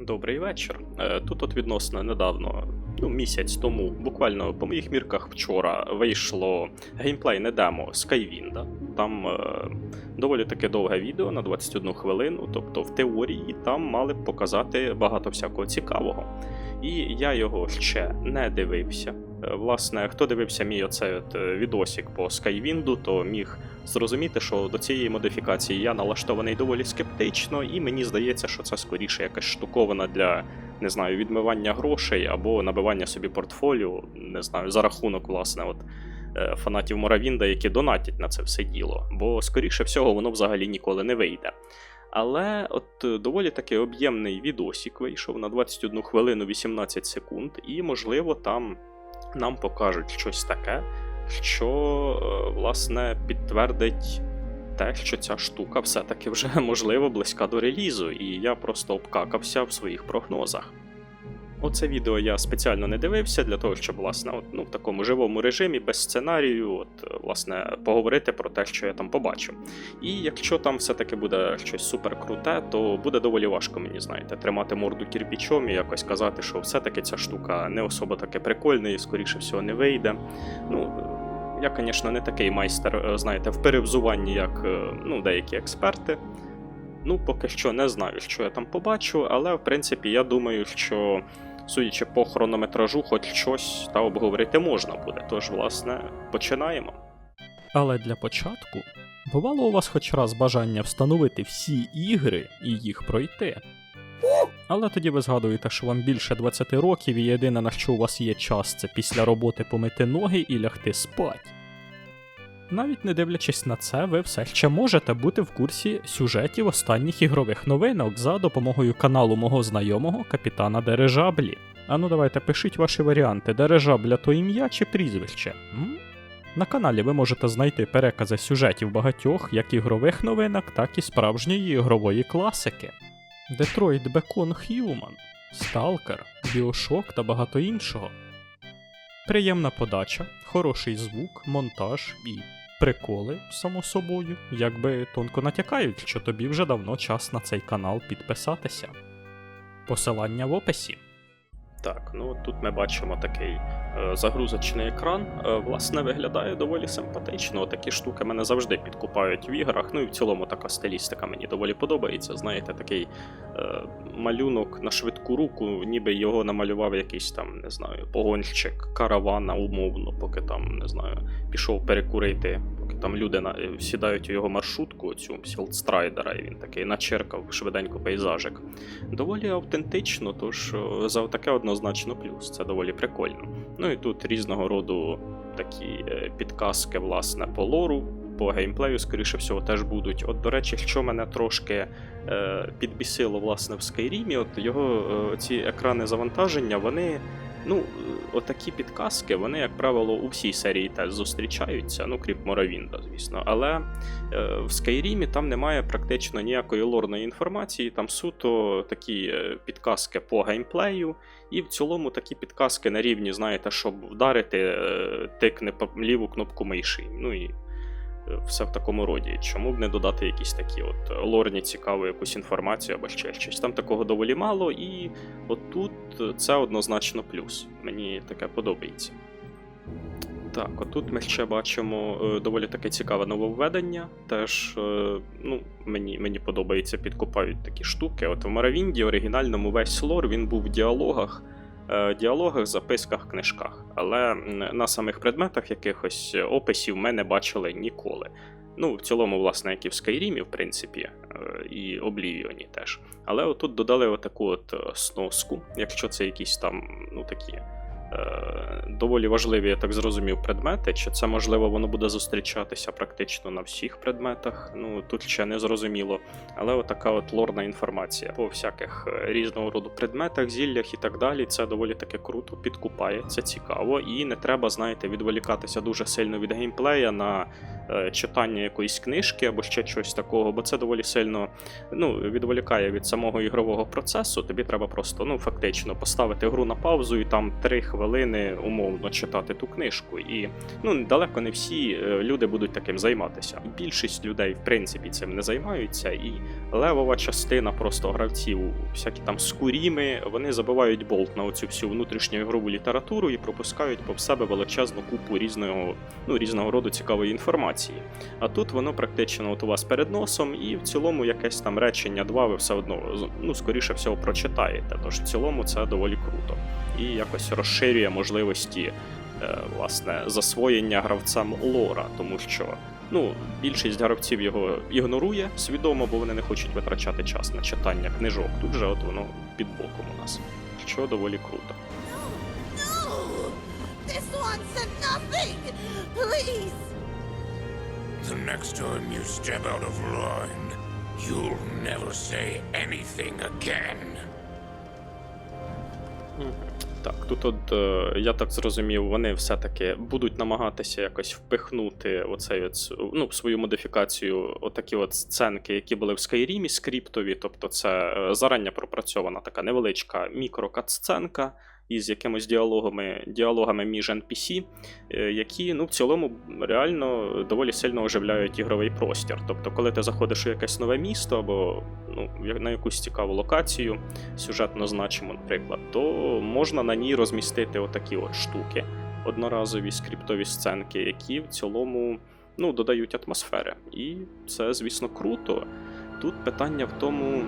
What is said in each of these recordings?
Добрий вечір. Е, Тут от відносно недавно, ну місяць тому, буквально по моїх мірках вчора вийшло геймплейне демо Skywind. Там е, доволі таке довге відео на 21 хвилину, тобто в теорії там мали б показати багато всякого цікавого. І я його ще не дивився. Е, Власне, хто дивився мій оцей от е, відосік по Skywind, то міг зрозуміти, що до цієї модифікації я налаштований доволі скептично, і мені здається, що це скоріше якась штуковина для не знаю, відмивання грошей або набивання собі портфоліо, не знаю, за рахунок, власне, от. е, Фанатів Моравінда, які донатять на це все діло, бо скоріше всього воно взагалі ніколи не вийде. Але от доволі таки об'ємний відосік вийшов на 21 хвилину 18 секунд, і можливо там нам покажуть щось таке, що е, власне підтвердить те, що ця штука все-таки вже можливо близька до релізу, і я просто обкакався в своїх прогнозах. Оце відео я спеціально не дивився для того, щоб власне от, ну, в такому живому режимі, без сценарію, от, власне, поговорити про те, що я там побачив. І якщо там все-таки буде щось супер круте, то буде доволі важко мені, знаєте, тримати морду кірпічом і якось казати, що все-таки ця штука не особо таки прикольна і, скоріше всього, не вийде. Ну, я, звісно, не такий майстер, е, знаєте, в перевзуванні, як е, ну, деякі експерти. Ну, поки що не знаю, що я там побачу, але в принципі я думаю, що судячи по хронометражу, хоч щось та обговорити можна буде. Тож, власне, починаємо. Але для початку бувало у вас хоч раз бажання встановити всі ігри і їх пройти. Але тоді ви згадуєте, що вам більше 20 років і єдине на що у вас є час, це після роботи помити ноги і лягти спать. Навіть не дивлячись на це, ви все ще можете бути в курсі сюжетів останніх ігрових новинок за допомогою каналу мого знайомого капітана Дережаблі. Ану давайте пишіть ваші варіанти, Дережабля то ім'я чи прізвище. М? На каналі ви можете знайти перекази сюжетів багатьох як ігрових новинок, так і справжньої ігрової класики. Detroit Become Human, Stalker, Bioshock та багато іншого. Приємна подача, хороший звук, монтаж і приколи, само собою, якби тонко натякають, що тобі вже давно час на цей канал підписатися. Посилання в описі. Так, ну тут ми бачимо такий загрузочний екран. Е, власне, виглядає доволі симпатично. Такі штуки мене завжди підкупають в іграх. Ну і в цілому така стилістика мені доволі подобається. Знаєте, такий е, малюнок на швидку руку, ніби його намалював якийсь там, не знаю, погонщик каравана умовно, поки там, не знаю, пішов перекурити, поки там люди е, сідають у його маршрутку, цю Сілдстрайдера, і він такий начеркав швиденько пейзажик. Доволі автентично, тож е, за таке однозначно плюс. Це доволі прикольно. Ну і тут різного роду такі е, підказки, власне, по лору, по геймплею, скоріше всього, теж будуть. От, до речі, що мене трошки е, підбісило власне в Skyrim, от його е, ці екрани завантаження, вони. Ну, е, отакі підказки, вони, як правило, у всій серії теж зустрічаються, ну, крім Моровінда, звісно. Але е, в Скайрімі там немає практично ніякої лорної інформації, там суто такі е, підказки по геймплею, і в цілому такі підказки на рівні, знаєте, щоб вдарити, тикне ліву кнопку миші. Ну і все в такому роді. Чому б не додати якісь такі от е, лорні цікаву якусь інформацію або ще щось. Там такого доволі мало, і отут це однозначно плюс. Мені таке подобається. Так, отут ми ще бачимо е, доволі таке цікаве нововведення. Теж е, ну, мені, мені подобається, підкупають такі штуки. От в Маравінді оригінальному весь лор він був в діалогах, е, діалогах, записках, книжках. Але на самих предметах якихось описів ми не бачили ніколи. Ну, в цілому, власне, як і в Скайрімі, в принципі, е, і Облівіоні теж. Але отут додали отаку от е, сноску, якщо це якісь там, ну такі е, доволі важливі, я так зрозумів, предмети. Чи це можливо воно буде зустрічатися практично на всіх предметах? Ну тут ще не зрозуміло. Але отака от лорна інформація по всяких е, різного роду предметах, зіллях і так далі. Це доволі таки круто, підкупає, це цікаво, і не треба, знаєте, відволікатися дуже сильно від геймплея на е, читання якоїсь книжки або ще щось такого, бо це доволі сильно ну, відволікає від самого ігрового процесу. Тобі треба просто ну, фактично поставити гру на паузу і там 3 хвилини хвилини умовно читати ту книжку. І ну далеко не всі е, люди будуть таким займатися. Більшість людей, в принципі, цим не займаються, і левова частина просто гравців, всякі там скуріми, вони забивають болт на оцю всю внутрішню ігрову літературу і пропускають по себе величезну купу різного, ну, різного роду цікавої інформації. А тут воно практично от у вас перед носом, і в цілому якесь там речення два ви все одно ну, скоріше всього прочитаєте. Тож в цілому це доволі круто. І якось розширює можливості е, власне засвоєння гравцям лора, тому що ну, більшість гравців його ігнорує свідомо, бо вони не хочуть витрачати час на читання книжок. Тут же от воно під боком у нас, що доволі круто. This one said nothing! Please! The next time you step out of line, you'll never say anything again. Так, тут от е, я так зрозумів, вони все-таки будуть намагатися якось впихнути оцей от, ну, свою модифікацію, отакі от сценки, які були в Skyrim скриптові. Тобто, це е, зарання пропрацьована така невеличка мікрокатсценка із якимись діалогами, діалогами між NPC, е, які ну, в цілому реально доволі сильно оживляють ігровий простір. Тобто, коли ти заходиш у якесь нове місто або ну, на якусь цікаву локацію, сюжетно значимо, наприклад, то можна на ній розмістити отакі от штуки, одноразові скриптові сценки, які в цілому ну, додають атмосфери. І це, звісно, круто. Тут питання в тому,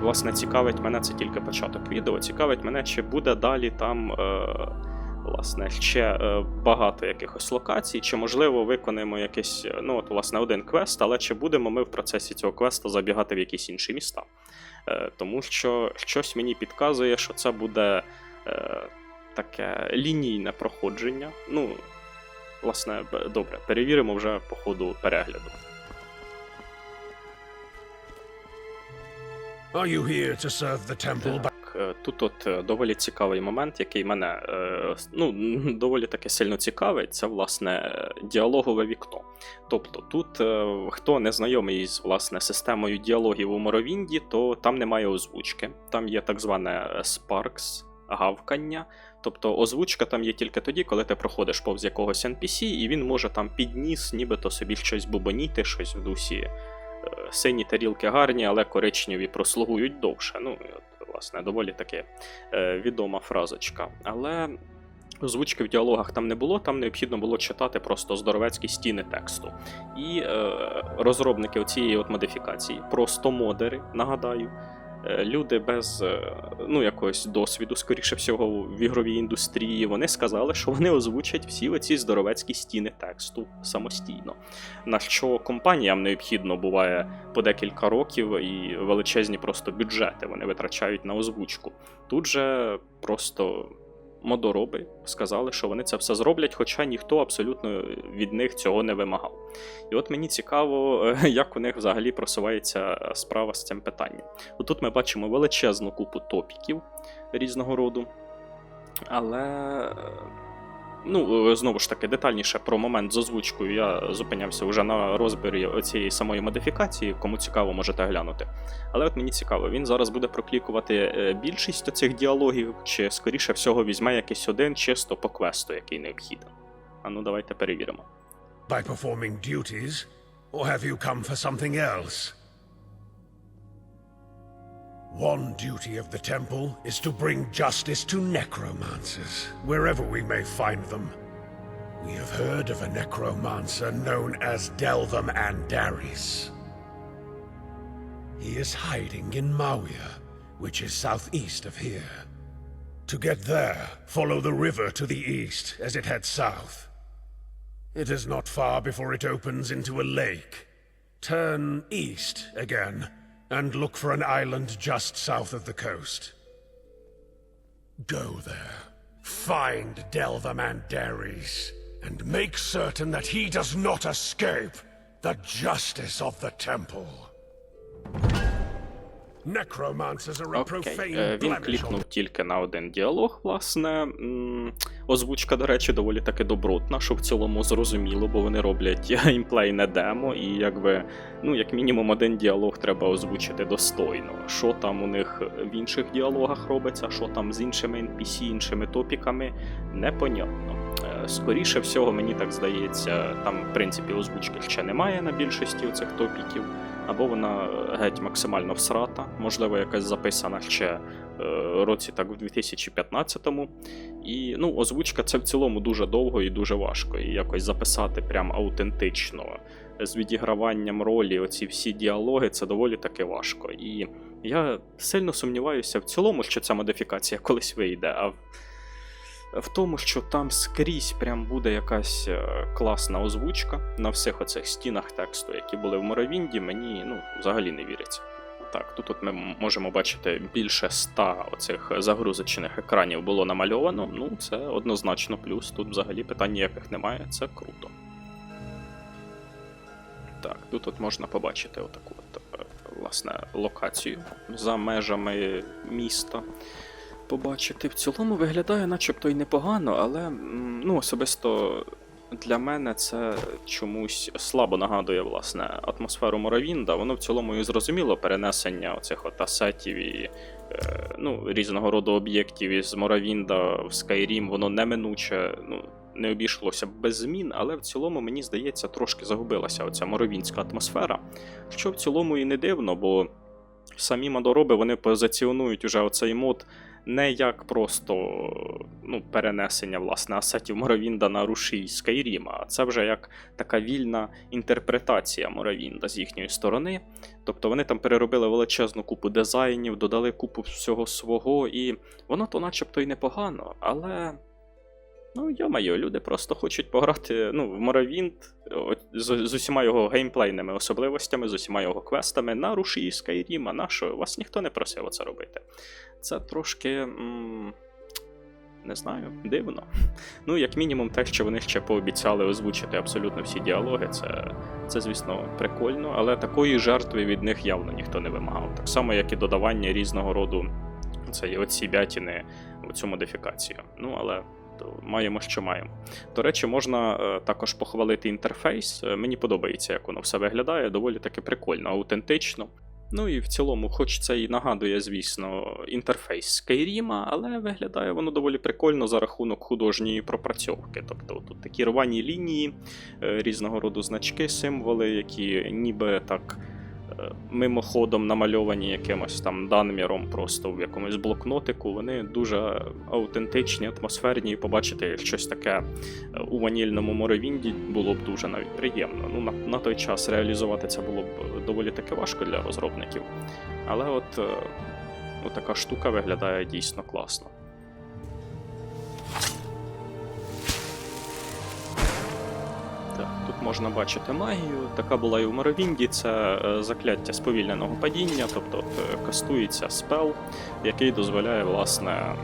власне, цікавить мене це тільки початок відео. Цікавить мене, чи буде далі там. Е- Власне, ще е, багато якихось локацій, чи можливо виконаємо якийсь, е, ну от, власне, один квест, але чи будемо ми в процесі цього квесту забігати в якісь інші міста? Тому що щось мені підказує, що це буде таке лінійне проходження. Ну, власне, добре, перевіримо вже по ходу перегляду. Are you here to serve the temple? Так, е, тут от е, доволі цікавий момент, який мене е, ну, доволі таки сильно цікавить, це власне діалогове вікно. Тобто, тут хто не знайомий з власне системою діалогів у Моровінді, то там немає озвучки. Там є так зване Sparks, гавкання. Тобто озвучка там є тільки тоді, коли ти проходиш повз якогось NPC, і він може там підніс, нібито собі щось бубоніти, щось в дусі. Сині тарілки гарні, але коричневі прослугують довше. Ну, от, власне, доволі таки е, відома фразочка. Але озвучки в діалогах там не було, там необхідно було читати просто здоровецькі стіни тексту. І е, розробники цієї модифікації, просто модери, нагадаю. Люди без е, ну, якогось досвіду, скоріше всього, в ігровій індустрії, вони сказали, що вони озвучать всі оці здоровецькі стіни тексту самостійно. На що компаніям необхідно буває по декілька років і величезні просто бюджети вони витрачають на озвучку. Тут же просто модороби сказали, що вони це все зроблять, хоча ніхто абсолютно від них цього не вимагав. І от мені цікаво, як у них взагалі просувається справа з цим питанням. Отут ми бачимо величезну купу топіків різного роду. Але Ну, е, знову ж таки, детальніше про момент з озвучкою я зупинявся вже на розбірі цієї самої модифікації, кому цікаво, можете глянути. Але от мені цікаво, він зараз буде проклікувати е, більшість цих діалогів, чи скоріше всього візьме якийсь один чисто по квесту, який необхіден. А ну давайте перевіримо. By performing duties? Or have you come for something else? One duty of the temple is to bring justice to necromancers, wherever we may find them. We have heard of a necromancer known as Delvam Andaris. He is hiding in Mawia, which is southeast of here. To get there, follow the river to the east as it heads south. It is not far before it opens into a lake. Turn east again, and look for an island just south of the coast. Go there, find Delvamandaris, and make certain that he does not escape the justice of the temple. Окей, е, він клікнув тільки на один діалог, власне. Озвучка, до речі, доволі таки добротна, що в цілому зрозуміло, бо вони роблять геймплей не демо, і якби, ну, як мінімум, один діалог треба озвучити достойно. Що там у них в інших діалогах робиться, що там з іншими NPC, іншими топіками, непонятно. Е, Скоріше всього, мені так здається, там, в принципі, озвучки ще немає на більшості цих топіків або вона геть максимально всрата, можливо, якась записана ще е, році так в 2015-му. І ну, озвучка це в цілому дуже довго і дуже важко. І якось записати прям аутентично з відіграванням ролі, оці всі діалоги, це доволі таки важко. І я сильно сумніваюся в цілому, що ця модифікація колись вийде. а в- тому, що там скрізь прям буде якась е, класна озвучка на всіх оцих стінах тексту, які були в Моровінді, мені ну, взагалі не віриться. Так, тут от ми можемо бачити більше ста оцих загрузочених екранів було намальовано. Ну, це однозначно плюс. Тут взагалі питань ніяких немає, це круто. Так, тут от можна побачити отаку от, е, власне, локацію за межами міста побачити. В цілому виглядає начебто й непогано, але ну, особисто для мене це чомусь слабо нагадує власне атмосферу Моровінда. Воно в цілому і зрозуміло перенесення оцих от асетів і е, ну, різного роду об'єктів із Моровінда в Skyrim, воно неминуче. Ну, не обійшлося без змін, але в цілому, мені здається, трошки загубилася оця моровінська атмосфера, що в цілому і не дивно, бо самі модороби вони позиціонують уже оцей мод не як просто ну, перенесення власне асетів Моровінда на рушій Скайріма, а це вже як така вільна інтерпретація Моровінда з їхньої сторони. Тобто вони там переробили величезну купу дизайнів, додали купу всього свого, і воно то начебто й непогано, але. Ну, йо-моє, люди просто хочуть пограти ну, в Моровінт з, з усіма його геймплейними особливостями, з усіма його квестами на рушії Скайріма. На що? Вас ніхто не просив це робити. Це трошки. Не знаю, дивно. Ну, як мінімум, те, що вони ще пообіцяли озвучити абсолютно всі діалоги, це, це звісно, прикольно, але такої жертви від них явно ніхто не вимагав. Так само, як і додавання різного роду цієї оці бятіни цю модифікацію. Ну, але то маємо, що маємо. До речі, можна е, також похвалити інтерфейс. Е, Мені подобається, як воно все виглядає, доволі таки прикольно, аутентично. Ну і в цілому, хоч це і нагадує, звісно, інтерфейс Skyrim, але виглядає воно доволі прикольно за рахунок художньої пропрацьовки. Тобто тут такі рвані лінії, е, різного роду значки, символи, які ніби так мимоходом намальовані якимось там данміром просто в якомусь блокнотику. Вони дуже аутентичні, атмосферні, і побачити щось таке е, у ванільному моровінді було б дуже навіть приємно. Ну, на, на той час реалізувати це було б доволі таки важко для розробників. Але от, е, от така штука виглядає дійсно класно. Тут можна бачити магію. Така була і в Моровінді. Це е, закляття сповільненого падіння, тобто е, кастується спел, який дозволяє, власне, е,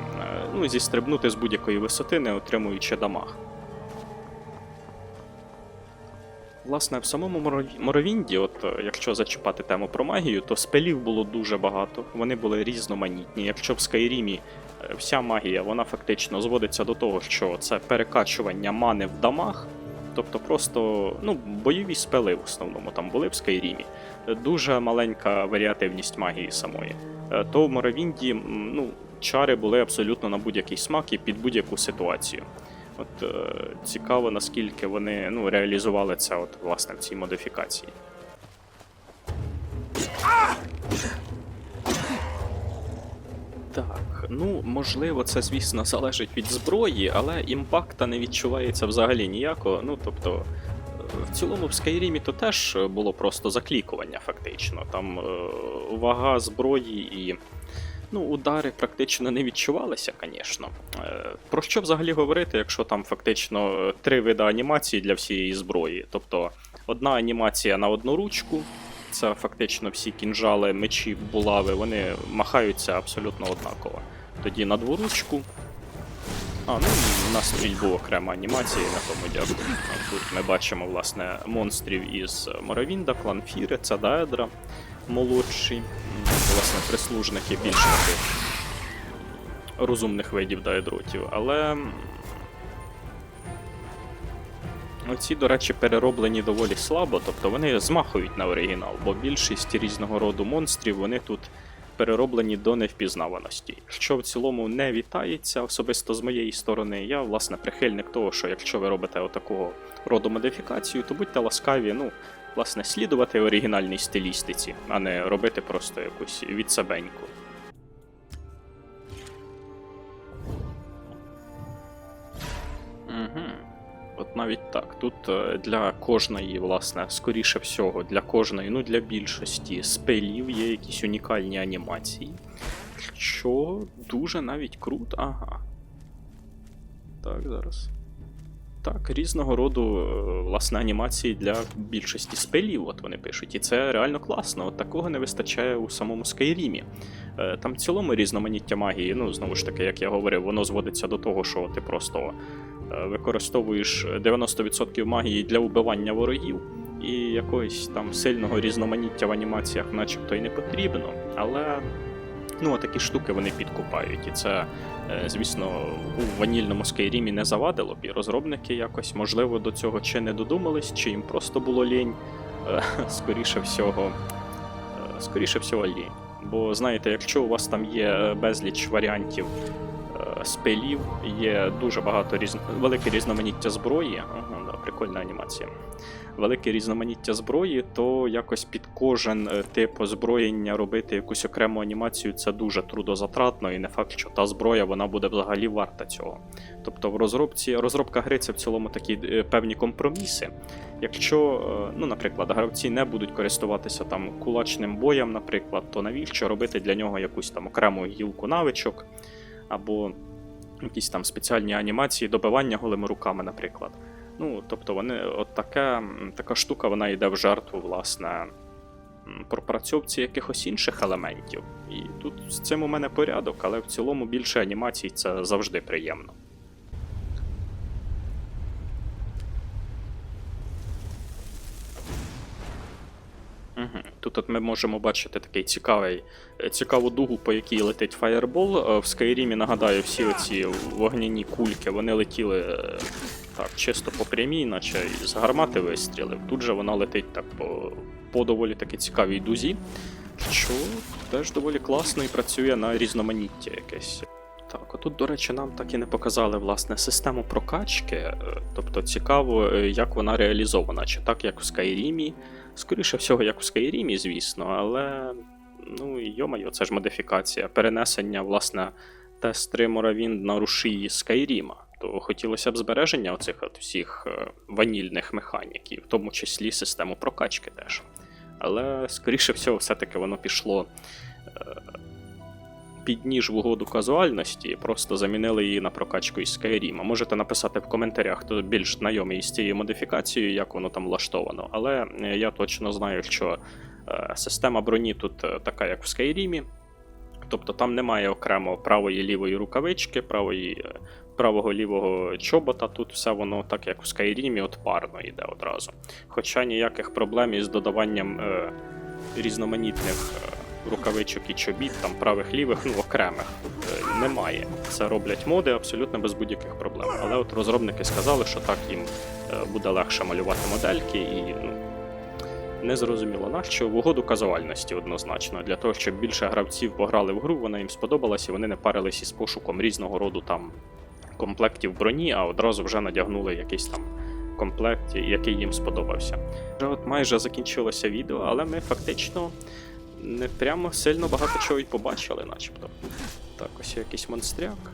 ну, зістрибнути з будь-якої висоти, не отримуючи дамаг. Власне, в самому Моровінді, от якщо зачіпати тему про магію, то спелів було дуже багато, вони були різноманітні. Якщо в Скайрімі вся магія вона фактично зводиться до того, що це перекачування мани в дамаг, тобто просто ну, бойові спели в основному там були в Скайрімі. Дуже маленька варіативність магії самої. Е, То в Моровінді ну, чари були абсолютно на будь-який смак і під будь-яку ситуацію. От е, цікаво, наскільки вони ну, реалізували це от, власне в цій модифікації. Так, ну можливо, це, звісно, залежить від зброї, але імпакта не відчувається взагалі ніякого. Ну, тобто, е, в цілому в Скайрімі то теж було просто заклікування, фактично. Там е, вага зброї і Ну, удари практично не відчувалися, звісно. Е, Про що взагалі говорити, якщо там фактично е, три види анімації для всієї зброї? Тобто одна анімація на одну ручку, це фактично всі кінжали, мечі, булави, вони махаються абсолютно однаково. Тоді на дворучку. А, ну на стрільбу окрема анімація, на тому дякую. Тут ми бачимо, власне, монстрів із Моровінда, клан Фіри, Цадаедра молодший. Власне, прислужники більш таких розумних видів дайдротів. Але. М, Оці, до речі, перероблені доволі слабо, тобто вони змахують на оригінал, бо більшість різного роду монстрів вони тут перероблені до невпізнаваності. Що в цілому не вітається особисто з моєї сторони, я власне прихильник того, що якщо ви робите отакого роду модифікацію, то будьте ласкаві, ну, власне, слідувати оригінальній стилістиці, а не робити просто якусь відсебеньку. Так. Тут е, для кожної, власне, скоріше всього, для кожної, ну для більшості спелів є якісь унікальні анімації. Що дуже навіть круто. Ага. Так, зараз. Так, різного роду е, власне анімації для більшості спелів, от вони пишуть. І це реально класно. От такого не вистачає у самому Скайрімі. Е, Там в цілому різноманіття магії, ну знову ж таки, як я говорив, воно зводиться до того, що ти просто використовуєш 90% магії для убивання ворогів, і якогось там сильного різноманіття в анімаціях, начебто, й не потрібно. Але ну, такі штуки вони підкупають. І це, е, звісно, у ванільному Скайрімі не завадило б, і розробники якось, можливо, до цього чи не додумались, чи їм просто було лінь. Е, Скоріше всього, е, скоріше всього, лінь. Бо знаєте, якщо у вас там є е, безліч варіантів е, спелів, є дуже багато різ... велике різноманіття зброї. Ага, да, прикольна анімація. Велике різноманіття зброї, то якось під кожен е, тип озброєння робити якусь окрему анімацію це дуже трудозатратно, і не факт, що та зброя вона буде взагалі варта цього. Тобто в розробці розробка гри це в цілому такі е, певні компроміси. Якщо, е, ну, наприклад, гравці не будуть користуватися там кулачним боєм, наприклад, то навіщо робити для нього якусь там окрему гілку навичок або якісь там спеціальні анімації добивання голими руками, наприклад. Ну, тобто вони, от така, така штука вона йде в жертву, власне, пропрацьовці якихось інших елементів. І тут з цим у мене порядок, але в цілому більше анімацій це завжди приємно. Тут от ми можемо бачити такий цікавий, е, цікаву дугу, по якій летить фаєрбол. Е, В Скайрімі, нагадаю, всі оці вогняні кульки вони летіли е, так, чисто по прямій, наче з гармати вистрілив. Тут же вона летить так по, по доволі таки цікавій дузі, що теж доволі класно і працює на різноманіття якесь. Так, отут, до речі, нам так і не показали власне систему прокачки. е, Тобто цікаво, е, як вона реалізована, чи так, як в Скайрімі. Скоріше всього, як у Скайрімі, звісно, але ну йомайо, це ж модифікація, перенесення, власне, тест-3 Morawind на рушії Скайріма. То хотілося б збереження оцих от всіх е, ванільних механік, і в тому числі систему прокачки теж. Але, скоріше всього, все-таки воно пішло під ніж в угоду казуальності, просто замінили її на прокачку із Skyrim. Можете написати в коментарях, хто більш знайомий з цією модифікацією, як воно там влаштовано. Але е, я точно знаю, що е, система броні тут е, така, як в Skyrim. Тобто там немає окремо правої лівої рукавички, правої, правого лівого чобота. Тут все воно так, як в Skyrim, от парно йде одразу. Хоча ніяких проблем із додаванням е, різноманітних е, рукавичок і чобіт, там правих лівих, ну окремих е, немає. Це роблять моди абсолютно без будь-яких проблем. Але от розробники сказали, що так їм е, буде легше малювати модельки і ну. Не зрозуміло нащо в угоду казуальності однозначно, для того, щоб більше гравців пограли в гру, вона їм сподобалась, і вони не парились із пошуком різного роду там комплектів броні, а одразу вже надягнули якийсь там комплект, який їм сподобався. Вже от майже закінчилося відео, але ми фактично не прямо сильно багато чого й побачили, начебто. Так, ось якийсь монстряк.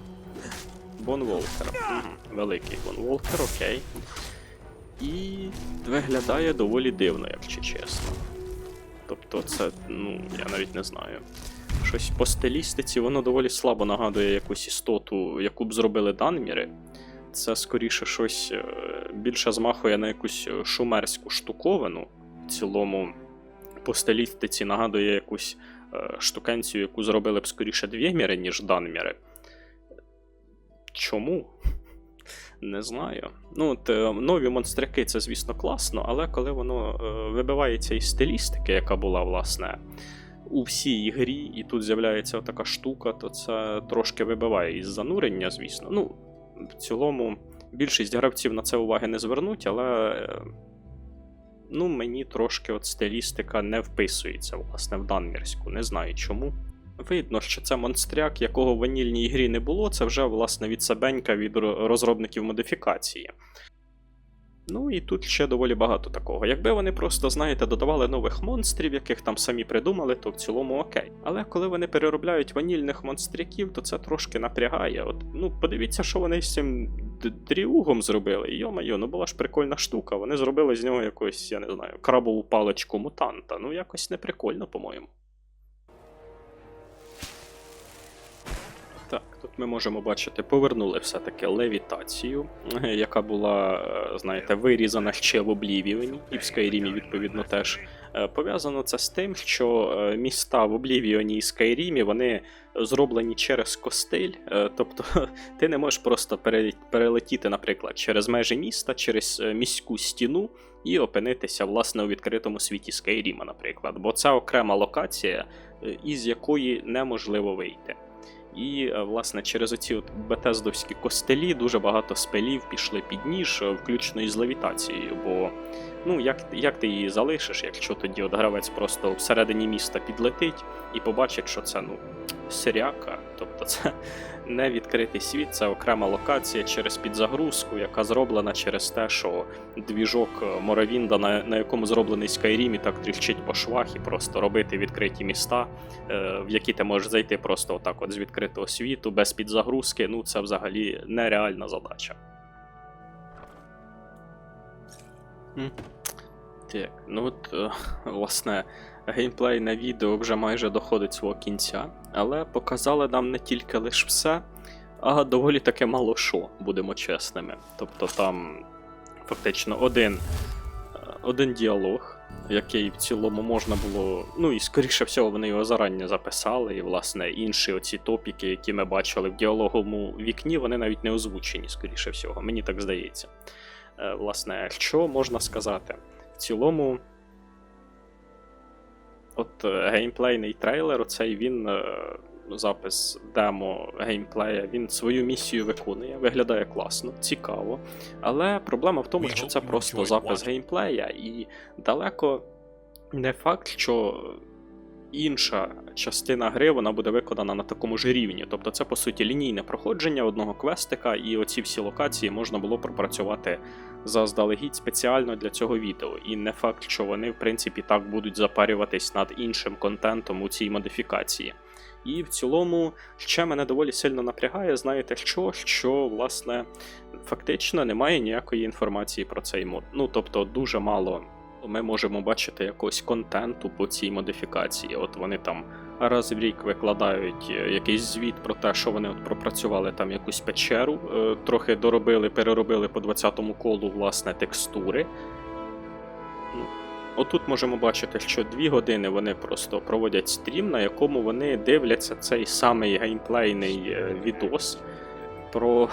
Бон Волкер. Великий Бон Волкер, окей. І виглядає доволі дивно, якщо чесно. Тобто, це, ну, я навіть не знаю. Щось по стилістиці, воно доволі слабо нагадує якусь істоту, яку б зробили данміри. Це скоріше щось е, більше змахує на якусь е, шумерську штуковину. В цілому, по стилістиці нагадує якусь е, штукенцію, яку зробили б скоріше двіміри, ніж данміри. Чому? Не знаю. Ну, от, е, нові монстряки це, звісно, класно, але коли воно е, вибивається із стилістики, яка була, власне, у всій грі, і тут з'являється така штука, то це трошки вибиває із занурення, звісно. Ну, в цілому, більшість гравців на це уваги не звернуть, але. Ну, мені трошки от стилістика не вписується, власне, в Данмірську. Не знаю чому. Видно, що це монстряк, якого в ванільній грі не було, це вже, власне, від себенька від розробників модифікації. Ну і тут ще доволі багато такого. Якби вони просто, знаєте, додавали нових монстрів, яких там самі придумали, то в цілому окей. Але коли вони переробляють ванільних монстряків, то це трошки напрягає. От, ну, подивіться, що вони з цим дріугом зробили. Йо-майо, ну була ж прикольна штука. Вони зробили з нього якусь, я не знаю, крабову паличку мутанта. Ну, якось не прикольно, по-моєму. Так, тут ми можемо бачити, повернули все-таки левітацію, е, яка була, е, знаєте, вирізана ще в Облівіоні, і в Скайрімі, відповідно, теж. Е, Пов'язано це з тим, що міста в Облівіоні і Скайрімі вони зроблені через костиль. Тобто ти не можеш просто перелетіти, наприклад, через межі міста, через міську стіну і опинитися власне у відкритому світі Скайріма, наприклад. Бо це окрема локація, із якої неможливо вийти. І, е, власне, через оці от бетездовські костелі дуже багато спелів пішли під ніж, е, включно із левітацією. Бо ну, як, як ти її залишиш, якщо тоді от гравець просто всередині міста підлетить і побачить, що це ну, сиряка, тобто це не відкритий світ, це окрема локація через підзагрузку, яка зроблена через те, що двіжок е, Моровінда, на, на якому зроблений Skyrim, і так тріщить по швах, і просто робити відкриті міста, в які ти можеш зайти просто отак от з відкритого світу, без підзагрузки, ну це взагалі нереальна задача. Так, ну от, е, власне, геймплей на відео вже майже доходить свого кінця, але показали нам не тільки лише все, а доволі таки мало що, будемо чесними. Тобто там фактично один, е, один діалог, який в цілому можна було. Ну і скоріше всього вони його зарані записали, і власне інші оці топіки, які ми бачили в діалоговому вікні, вони навіть не озвучені, скоріше всього, мені так здається. Е, Власне, що можна сказати? В цілому. От е, геймплейний трейлер, оцей він. Запис демо геймплея, він свою місію виконує, виглядає класно, цікаво. Але проблема в тому, що це просто запис геймплея, і далеко не факт, що інша частина гри вона буде виконана на такому ж рівні. Тобто це по суті лінійне проходження одного квестика, і оці всі локації можна було пропрацювати заздалегідь спеціально для цього відео. І не факт, що вони в принципі так будуть запарюватись над іншим контентом у цій модифікації. І в цілому ще мене доволі сильно напрягає, знаєте що? Що, власне, фактично немає ніякої інформації про цей мод. Ну тобто, дуже мало ми можемо бачити якогось контенту по цій модифікації. От вони там раз в рік викладають е, якийсь звіт про те, що вони от пропрацювали там якусь печеру, е, трохи доробили, переробили по 20-му колу власне текстури. Ну, Отут можемо бачити, що дві години вони просто проводять стрім, на якому вони дивляться цей самий геймплейний е, відос про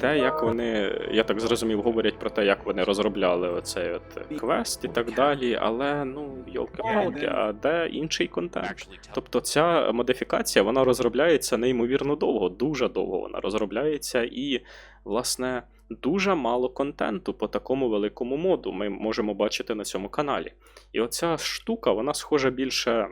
те, як вони, я так зрозумів, говорять про те, як вони розробляли оцей от квест і так далі. Але ну, йолки-палки, а де інший контент? Тобто ця модифікація вона розробляється неймовірно довго, дуже довго вона розробляється, і, власне, дуже мало контенту по такому великому моду ми можемо бачити на цьому каналі. І оця штука, вона схожа більше.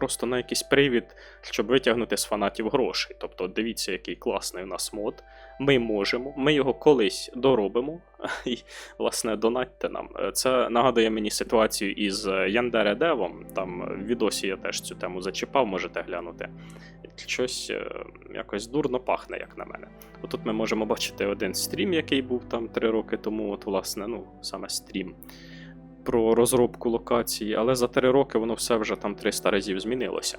Просто на якийсь привід, щоб витягнути з фанатів грошей. Тобто, дивіться, який класний у нас мод. Ми можемо, ми його колись доробимо. І, власне, донатьте нам. Е, Це нагадує мені ситуацію із Яндере Девом. Там в відосі я теж цю тему зачіпав, можете глянути. Щось е, якось дурно пахне, як на мене. Отут ми можемо бачити один стрім, який був там три роки тому. От, власне, ну, саме стрім про розробку локації, але за три роки воно все вже там 300 разів змінилося.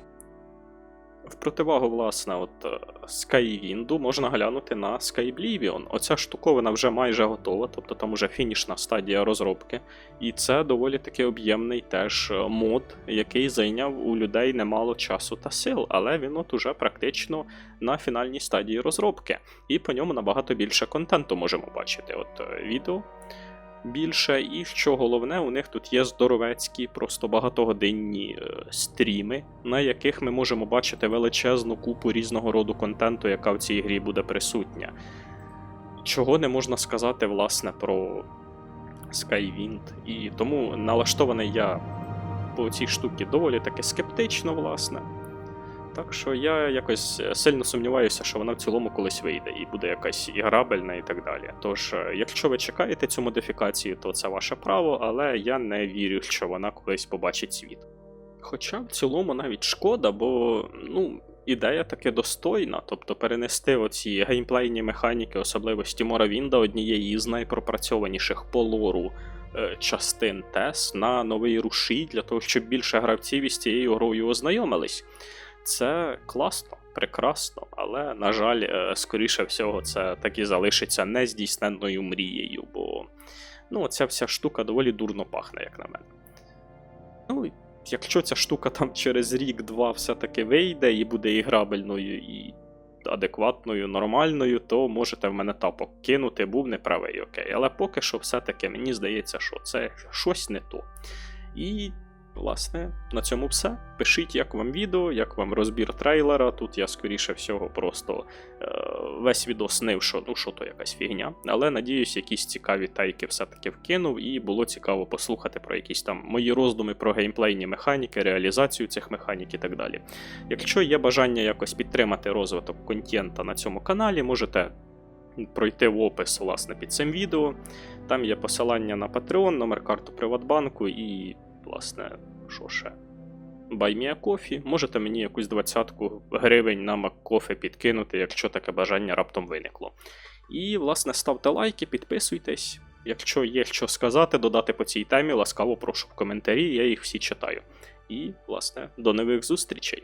В противагу, власне, от е, Skywind можна глянути на Skyblivion. Оця штуковина вже майже готова, тобто там уже фінішна стадія розробки. І це доволі таки об'ємний теж е, мод, який зайняв у людей немало часу та сил, але він от уже практично на фінальній стадії розробки. І по ньому набагато більше контенту можемо бачити. От е, відео. Більше, і що головне, у них тут є здоровецькі, просто багатогодинні е, стріми, на яких ми можемо бачити величезну купу різного роду контенту, яка в цій грі буде присутня. Чого не можна сказати, власне, про Skywind. І тому налаштований я по цій штуці доволі таки скептично, власне. Так що я якось е, сильно сумніваюся, що вона в цілому колись вийде і буде якась іграбельна і так далі. Tож, е, якщо ви чекаєте цю модифікацію, то це ваше право, але я не вірю, що вона колись побачить світ. Хоча в цілому навіть шкода, бо ну, ідея таки достойна, тобто перенести оці геймплейні механіки, особливості Моравінда, однієї з найпропрацьованіших по лору е, частин TES на новий рушій, для того, щоб більше гравців із цією грою ознайомились. Це класно, прекрасно, але, на жаль, е, скоріше всього, це так і залишиться нездійсненною мрією, бо ну, ця вся штука доволі дурно пахне, як на мене. Ну, якщо ця штука там через рік-два все-таки вийде і буде іграбельною і адекватною, нормальною, то можете в мене тапок кинути, був неправий, окей. Але поки що все-таки мені здається, що це щось не то. І Власне, на цьому все. Пишіть, як вам відео, як вам розбір трейлера. Тут я, скоріше всього, просто е, весь відео снив, що ну що то якась фігня. Але надіюсь, якісь цікаві тайки все-таки вкинув, і було цікаво послухати про якісь там мої роздуми про геймплейні механіки, реалізацію цих механік і так далі. Якщо є бажання якось підтримати розвиток контента на цьому каналі, можете. Пройти в опис власне під цим відео. Там є посилання на Patreon, номер карту Приватбанку і власне, що ще? Кофі. Можете мені якусь двадцятку гривень на Маккофе підкинути, якщо таке бажання раптом виникло. І, власне, ставте лайки, підписуйтесь. Якщо є що сказати, додати по цій темі, ласкаво прошу в коментарі, я їх всі читаю. І, власне, до нових зустрічей.